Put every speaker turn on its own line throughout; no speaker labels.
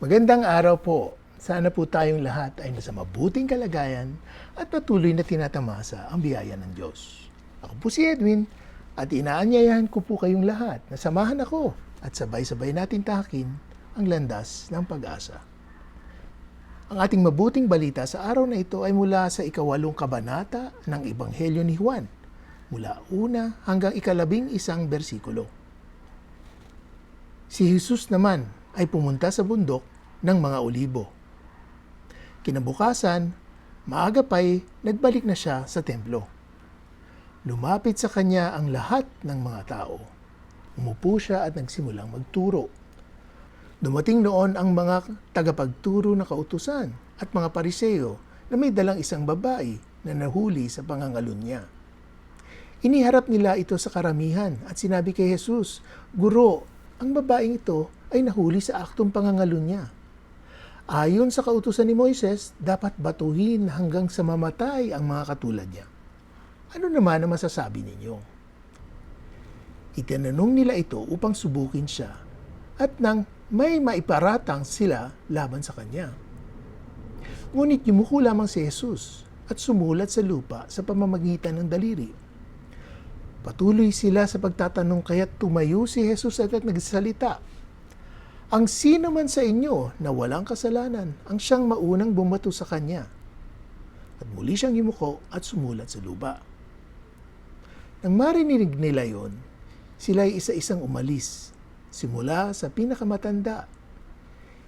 Magandang araw po. Sana po tayong lahat ay nasa mabuting kalagayan at patuloy na tinatamasa ang biyaya ng Diyos. Ako po si Edwin at inaanyayahan ko po kayong lahat na samahan ako at sabay-sabay natin tahakin ang landas ng pag-asa. Ang ating mabuting balita sa araw na ito ay mula sa ikawalong kabanata ng Ebanghelyo ni Juan, mula una hanggang ikalabing isang bersikulo. Si Jesus naman ay pumunta sa bundok ng mga olibo. Kinabukasan, maaga pa'y nagbalik na siya sa templo. Lumapit sa kanya ang lahat ng mga tao. Umupo siya at nagsimulang magturo. Dumating noon ang mga tagapagturo na kautusan at mga pariseyo na may dalang isang babae na nahuli sa pangangalun niya. Iniharap nila ito sa karamihan at sinabi kay Jesus, Guro, ang babaeng ito ay nahuli sa aktong pangangalun niya. Ayon sa kautusan ni Moises, dapat batuhin hanggang sa mamatay ang mga katulad niya. Ano naman ang masasabi ninyo? Itinanong nila ito upang subukin siya at nang may maiparatang sila laban sa kanya. Ngunit yumuko lamang si Jesus at sumulat sa lupa sa pamamagitan ng daliri. Patuloy sila sa pagtatanong kaya tumayo si Jesus at nagsalita. Ang sino man sa inyo na walang kasalanan ang siyang maunang bumato sa kanya. At muli siyang yumuko at sumulat sa lupa. Nang marinig nila yon, sila ay isa-isang umalis, simula sa pinakamatanda.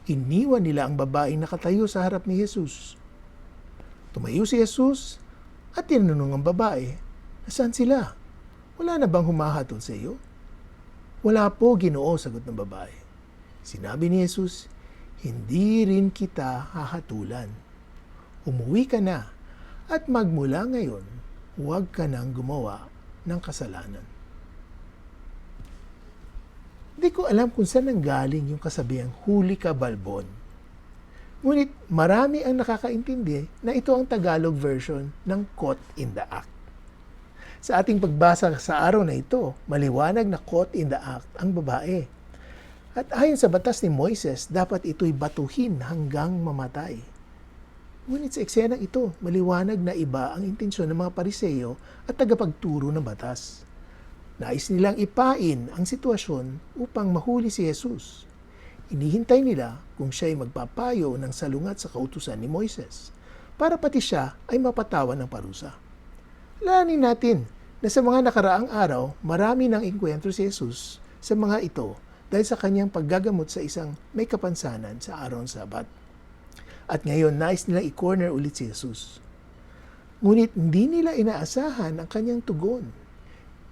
Iniwan nila ang babaeng nakatayo sa harap ni Jesus. Tumayo si Jesus at tinanong ang babae, Nasaan sila? Wala na bang humahatol sa iyo? Wala po, ginoo, sagot ng babae. Sinabi ni Jesus, Hindi rin kita hahatulan. Umuwi ka na at magmula ngayon, huwag ka nang gumawa ng kasalanan. Di ko alam kung saan nanggaling yung kasabihang huli ka balbon. Ngunit marami ang nakakaintindi na ito ang Tagalog version ng caught in the act. Sa ating pagbasa sa araw na ito, maliwanag na caught in the act ang babae. At ayon sa batas ni Moises, dapat ito'y batuhin hanggang mamatay. Ngunit sa eksenang ito, maliwanag na iba ang intensyon ng mga pariseyo at tagapagturo ng batas. Nais nilang ipain ang sitwasyon upang mahuli si Jesus. Inihintay nila kung siya ay magpapayo ng salungat sa kautusan ni Moises para pati siya ay mapatawan ng parusa. Alanin natin na sa mga nakaraang araw, marami nang inkwentro si Jesus sa mga ito dahil sa kanyang paggagamot sa isang may kapansanan sa araw Sabat. At ngayon, nais nilang i-corner ulit si Jesus. Ngunit hindi nila inaasahan ang kanyang tugon.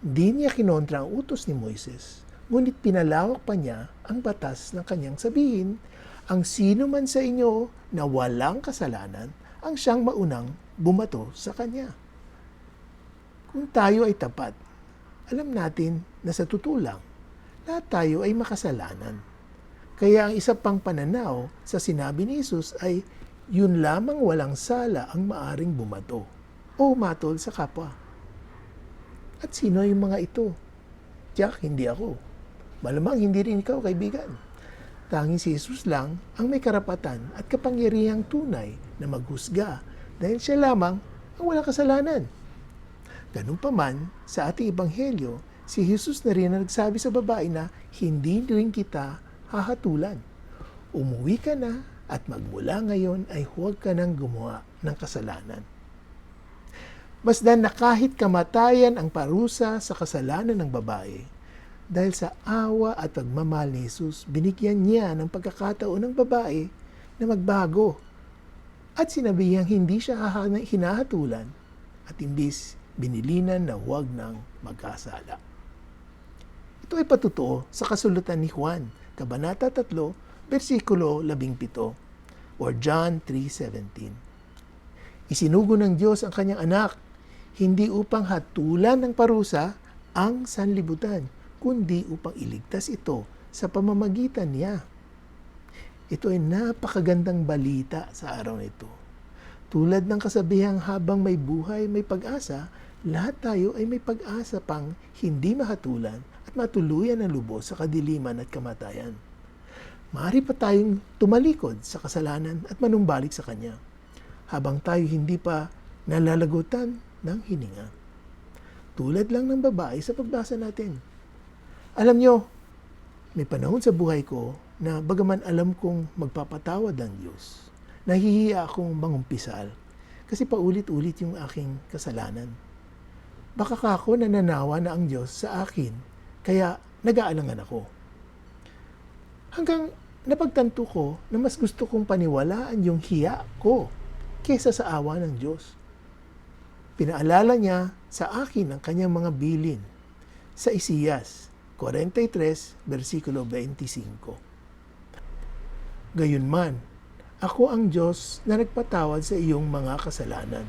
Hindi niya kinontra ang utos ni Moises, ngunit pinalawak pa niya ang batas ng kanyang sabihin, ang sino man sa inyo na walang kasalanan ang siyang maunang bumato sa kanya. Kung tayo ay tapat, alam natin na sa totoo lang, lahat tayo ay makasalanan. Kaya ang isa pang pananaw sa sinabi ni Jesus ay yun lamang walang sala ang maaring bumato o matol sa kapwa. At sino yung mga ito? Jack, hindi ako. Malamang hindi rin ikaw, kaibigan. Tanging si Jesus lang ang may karapatan at kapangyarihang tunay na maghusga dahil siya lamang ang walang kasalanan. Ganun pa man, sa ating ebanghelyo, si Jesus na rin ang nagsabi sa babae na hindi rin kita hahatulan. Umuwi ka na at magmula ngayon ay huwag ka nang gumawa ng kasalanan. Masdan na kahit kamatayan ang parusa sa kasalanan ng babae, dahil sa awa at pagmamahal ni Jesus, binigyan niya ng pagkakataon ng babae na magbago at sinabihang hindi siya hinahatulan at imbis binilinan na huwag nang magkasala. Ito ay patutuo sa kasulatan ni Juan, Kabanata 3, versikulo 17, or John 3.17. Isinugo ng Diyos ang kanyang anak, hindi upang hatulan ng parusa ang sanlibutan, kundi upang iligtas ito sa pamamagitan niya. Ito ay napakagandang balita sa araw na ito. Tulad ng kasabihang habang may buhay, may pag-asa, lahat tayo ay may pag-asa pang hindi mahatulan at matuluyan ng lubos sa kadiliman at kamatayan. Maaari pa tayong tumalikod sa kasalanan at manumbalik sa Kanya habang tayo hindi pa nalalagutan ng hininga. Tulad lang ng babae sa pagbasa natin. Alam nyo, may panahon sa buhay ko na bagaman alam kong magpapatawad ang Diyos, nahihiya akong mangumpisal kasi paulit-ulit yung aking kasalanan. Baka ka ako nananawa na ang Diyos sa akin, kaya nag-aalangan ako. Hanggang napagtanto ko na mas gusto kong paniwalaan yung hiya ko kesa sa awa ng Diyos. Pinaalala niya sa akin ang kanyang mga bilin sa Isiyas 43, versikulo 25. Gayunman, ako ang Diyos na nagpatawad sa iyong mga kasalanan.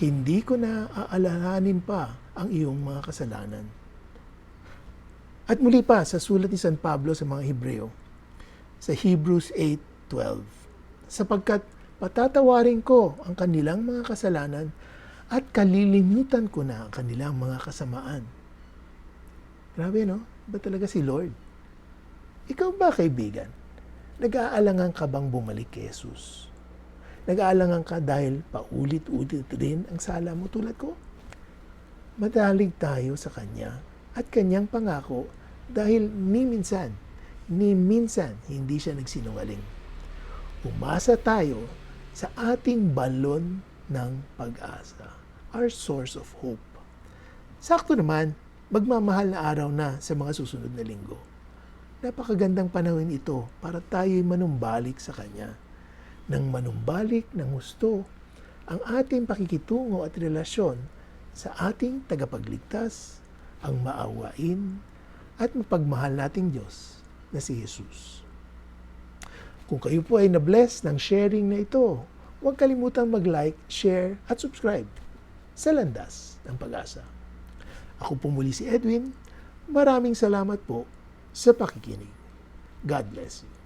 Hindi ko na aalalahanin pa ang iyong mga kasalanan. At muli pa sa sulat ni San Pablo sa mga Hebreo, sa Hebrews 8.12, sapagkat patatawarin ko ang kanilang mga kasalanan at kalilimutan ko na ang kanilang mga kasamaan. Grabe, no? Ba talaga si Lord? Ikaw ba, kaibigan? Nag-aalangan ka bang bumalik kay Jesus? Nag-aalangan ka dahil paulit-ulit rin ang sala mo tulad ko? Madalig tayo sa Kanya at Kanyang pangako dahil ni minsan, ni minsan hindi siya nagsinungaling. Umasa tayo sa ating balon ng pag-asa, our source of hope. Sakto naman, magmamahal na araw na sa mga susunod na linggo. Napakagandang panahon ito para tayo'y manumbalik sa Kanya. Nang manumbalik ng gusto ang ating pakikitungo at relasyon sa ating tagapagligtas, ang maawain at mapagmahal nating Diyos na si Jesus. Kung kayo po ay na-bless ng sharing na ito, huwag kalimutang mag-like, share at subscribe sa Landas ng Pag-asa. Ako po muli si Edwin. Maraming salamat po sa pakikinig. God bless you.